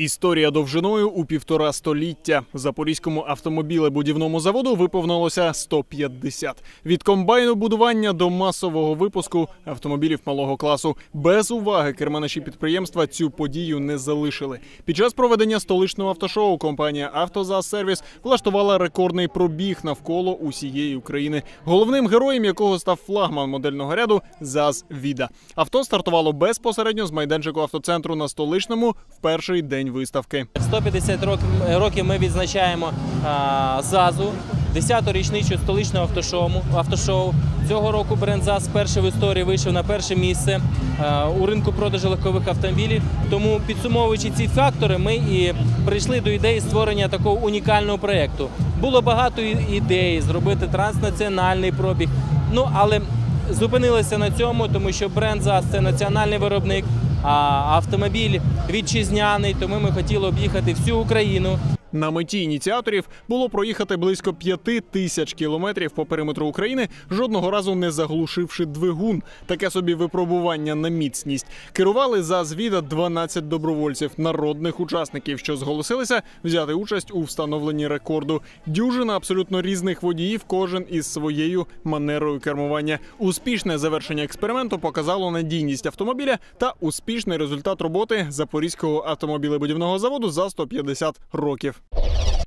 Історія довжиною у півтора століття. Запорізькому автомобілебудівному заводу виповнилося 150. Від комбайну будування до масового випуску автомобілів малого класу. Без уваги керманичі підприємства цю подію не залишили. Під час проведення столичного автошоу компанія «Автозас-сервіс» влаштувала рекордний пробіг навколо усієї України. Головним героєм якого став флагман модельного ряду ЗАЗ Віда. Авто стартувало безпосередньо з майданчику автоцентру на столичному в перший день виставки. 150 років, ми відзначаємо ЗАЗу, 10-ту річницю столичного автошоу. Цього року бренд ЗАЗ вперше в історії вийшов на перше місце у ринку продажу легкових автомобілів. Тому підсумовуючи ці фактори, ми і прийшли до ідеї створення такого унікального проєкту. Було багато ідей зробити транснаціональний пробіг. Ну але зупинилися на цьому, тому що бренд ЗАЗ це національний виробник, автомобіль вітчизняний. Тому ми хотіли об'їхати всю Україну. На меті ініціаторів було проїхати близько п'яти тисяч кілометрів по периметру України, жодного разу не заглушивши двигун. Таке собі випробування на міцність. Керували за звіда 12 добровольців, народних учасників, що зголосилися взяти участь у встановленні рекорду. Дюжина абсолютно різних водіїв, кожен із своєю манерою кермування. Успішне завершення експерименту показало надійність автомобіля та успішний результат роботи запорізького автомобілебудівного заводу за 150 років.